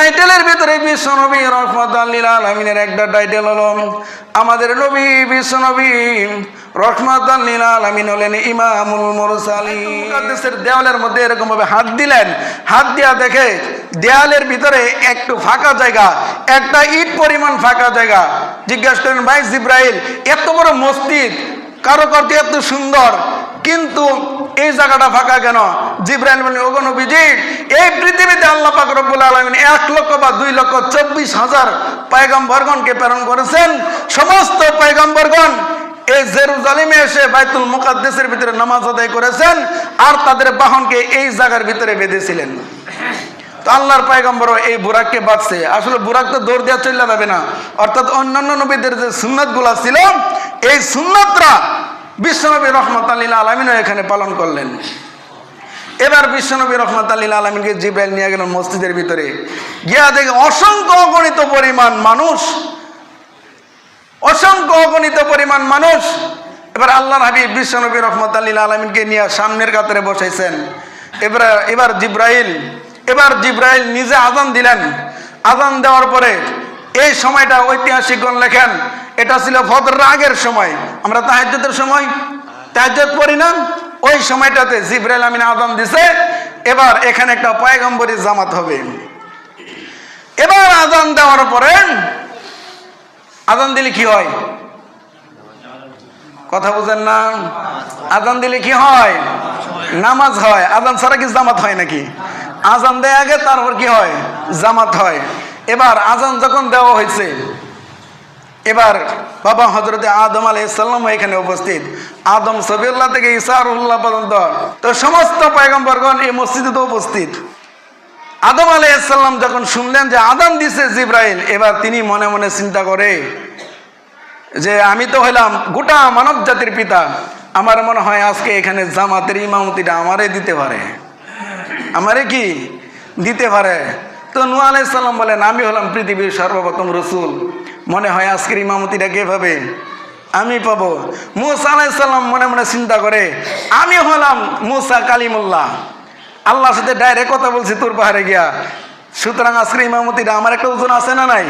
টাইটেলের ভিতরে বিশ্ব নবী রহমত আল্লিল আলমিনের একটা টাইটেল হলো, আমাদের নবী বিশ্ব নবী রহমত আল্লিল আলমিন হলেন ইমামুল মুরসালিন। দেওয়ালের মধ্যে এরকম ভাবে হাত দিলেন। হাত দিয়া দেখে দেয়ালের ভিতরে একটু ফাঁকা জায়গা, একটা ইট পরিমাণ ফাঁকা জায়গা। জিজ্ঞাসা করেন, ভাই জিব্রাইল, এত বড় মসজিদ কারও করতে এত সুন্দর কিন্তু এই জায়গাটা ফাঁকা কেন? জিব্রাইল বলেন ওগো এই পৃথিবীতে আল্লাহ পাক রব্বুল আলামিন এক লক্ষ বা দুই লক্ষ চব্বিশ হাজার পয়গম্বরগণকে প্রেরণ করেছেন। সমস্ত পয়গম্বরগণ এই জেরুজালিমে এসে বাইতুল মুকাদ্দেসের ভিতরে নামাজ আদায় করেছেন আর তাদের বাহনকে এই জায়গার ভিতরে বেঁধেছিলেন। তো আল্লাহর পায়গম্বরও এই বুরাককে বাঁচছে আসলে বুরাক তো দৌড় দেওয়া চলে যাবে না। অর্থাৎ অন্যান্য নবীদের যে সুন্নাতগুলা ছিল, এই সুন্নাতরা বিশ্বনবী রহমত আল্লীলা আলমিনও এখানে পালন করলেন। এবার বিশ্বনবী রহমত আল্লীলা আলমিনকে জিব্রাইল নিয়ে গেলেন মসজিদের ভিতরে। গিয়া দেখে অসংখ্য অগণিত পরিমাণ মানুষ, অসংখ্য অগণিত পরিমাণ মানুষ। এবার আল্লাহ হাবিব বিশ্বনবী রহমত আল্লীলা আলমিনকে নিয়ে সামনের কাতারে বসাইছেন। এবার এবার জিব্রাইল এবার জিব্রাইল নিজে আজান দিলেন। আজান দেওয়ার পরে এই সময়টা ঐতিহাসিকগণ লেখেন এটা ছিল ফদর আগের সময়। আমরা তাহাজ্জুদের সময় তাহাজ্জুদ পড়ি না। ওই সময়টাতে জিব্রাইল আমিন আজান দিছে, এবার এখানে একটা পয়গম্বরী জামাত হবে। এবার আজান দেওয়ার পরে আজান দিলে কি হয়? কথা বুঝেন না? আজান দিলে কি হয়? নামাজ হয়। আজান ছাড়া কি জামাত হয় নাকি? আজান দেয় আগে, তারপর কি হয়? জামাত হয়। এবার আজান যখন দেওয়া হয়েছে এবার বাবা হজরতে আদম আলাইসাল্লাম এখানে উপস্থিত। আদম সবিউল্লাহ থেকে ইসারুল্লাহ পর্যন্ত। তো সমস্ত পয়গম্বরগণ এই মসজিদে তো উপস্থিত। আদম আলাইসাল্লাম যখন শুনলেন যে আদান দিছে জিব্রাইল, এবার তিনি মনে মনে চিন্তা করে যে আমি তো হইলাম গোটা মানব জাতির পিতা। আমার মনে হয় আজকে এখানে জামাতের ইমামতিটা আমারে দিতে পারে। আমারে কি? দিতে পারে। তো নু আলাইসাল্লাম বলেন, আমি হলাম পৃথিবীর সর্বপ্রথম রসুল। মনে হয় আজকের ইমামতিটা কে পাবে? আমি পাবো। মুসা আলাইসাল্লাম মনে মনে চিন্তা করে, আমি হলাম মুসা কালিমুল্লাহ। আল্লাহর সাথে ডাইরেক্ট কথা বলছি তোর পাহাড়ে গিয়া। সুতরাং আজকের ইমামতিটা আমার একটা ওজন আছে না নাই?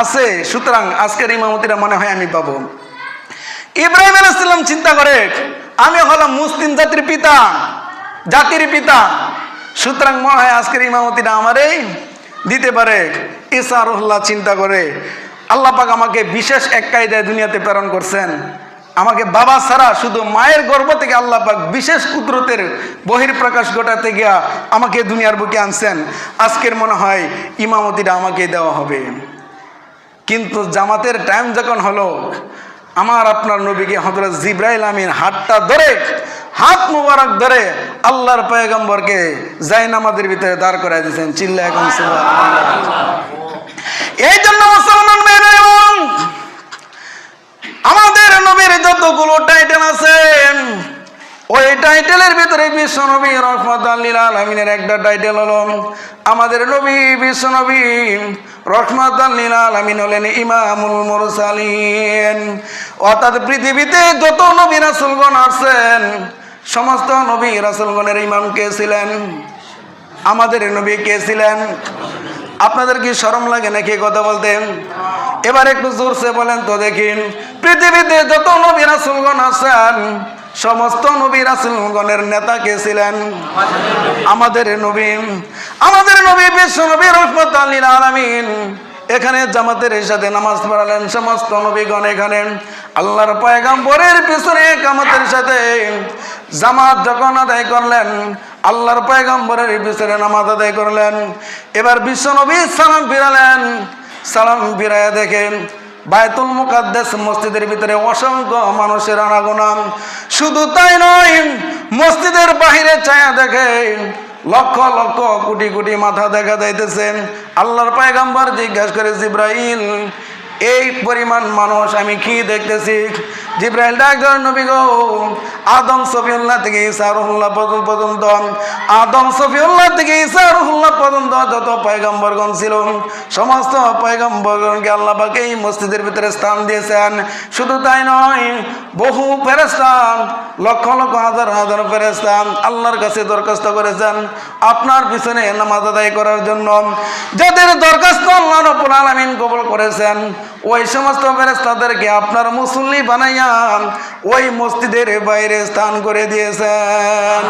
আছে। সুতরাং আজকের ইমামতিটা মনে হয় আমি পাবো। ইব্রাহিম আলাইসাল্লাম চিন্তা করে, আমি হলাম মুসলিম জাতির পিতা জাতির পিতা। সুতরাং মনে হয় আজকের ইমামতিটা আমারই দিতে পারে। ইসারুল্লাহ চিন্তা করে আল্লাহ পাক আমাকে বিশেষ এক কায়দায় দুনিয়াতে প্রেরণ করছেন। আমাকে বাবা ছাড়া শুধু মায়ের গর্ভ থেকে আল্লাহ পাক বিশেষ কুদরতের বহির প্রকাশ ঘটাতে গিয়া আমাকে দুনিয়ার বুকে আনছেন। আজকের মনে হয় ইমামতিটা আমাকে দেওয়া হবে। কিন্তু জামাতের টাইম যখন হলো আমার আপনার নবীকে হজরত জিব্রাইল আমিন হাতটা ধরে হাত মুবারক ধরে আল্লাহর পয়গম্বরকে জাইনামাদের ভিতরে দাঁড় করাই দিয়েছেন। চিল্লা এখন এই জন্য মুসলমান আমাদের নবীর যতগুলো টাইটেল আছে, ওই টাইটেলের ভিতরে বিশ্ব নবী রহমত আল্লীল একটা টাইটেল হলো, আমাদের নবী বিশ্ব নবী রহমত আল্লীল হলেন ইমামুল মুরসালিন। অর্থাৎ পৃথিবীতে যত নবী রাসুলগণ আছেন, সমস্ত নবী রাসুলগণের ইমাম কে ছিলেন? আমাদের নবী কে ছিলেন? আপনাদের কি শরম লাগে নাকি কথা বলতেন? এবার একটু জোরসে বলেন তো দেখিন, পৃথিবীতে যত নবী রাসুলগণ আছেন, সমস্ত নবী রাসুলগণের নেতা কে ছিলেন? আমাদের নবী আমাদের নবী বিশ্ব নবী রহমত আলীল আলমিন। এখানে জামাতের সাথে নামাজ পড়ালেন সমস্ত নবীগণ এখানে। আল্লাহর পয়গাম্বরের পিছনে কামাতের সাথে জামাত যখন আদায় করলেন আল্লাহর পয়গাম্বরের পিছনে নামাজ আদায় করলেন। এবার বিশ্ব নবী সালাম ফিরালেন। সালাম ফিরাইয়া দেখেন বায়তুল মুকাদ্দেস মসজিদের ভিতরে অসংখ্য মানুষের আনাগোনাম শুধু তাই নয়, মসজিদের বাহিরে ছায়া দেখে লক্ষ লক্ষ কোটি কোটি মাথা দেখা যাইতেছে। আল্লাহর পায়গাম্বার জিজ্ঞাসা করে, জিব্রাইল, এই পরিমাণ মানুষ আমি কি দেখতেছি? জিব্রাইল ডাক্তার নবী গো, আদম সফিউল্লাহ থেকে ঈসা রুহুল্লাহ পর্যন্ত আদম সফিউল্লাহ থেকে ঈসা রুহুল্লাহ পর্যন্ত যত পয়গম্বরগণ ছিল, সমস্ত পয়গম্বরগণকে আল্লাহ পাক এই মসজিদের ভিতরে স্থান দিয়েছেন। শুধু তাই নয়, বহু ফেরেস্তান লক্ষ লক্ষ হাজার হাজার ফেরেস্তান আল্লাহর কাছে দরখাস্ত করেছেন আপনার পিছনে নামাজ আদায় করার জন্য। যাদের দরখাস্ত আল্লাহ রব্বুল আলামিন কবুল করেছেন ওই সমস্ত ফেরেস্তাদেরকে আপনার মুসল্লি বানাইয়া ওই মসজিদের বাইরে স্থান করে দিয়েছেন।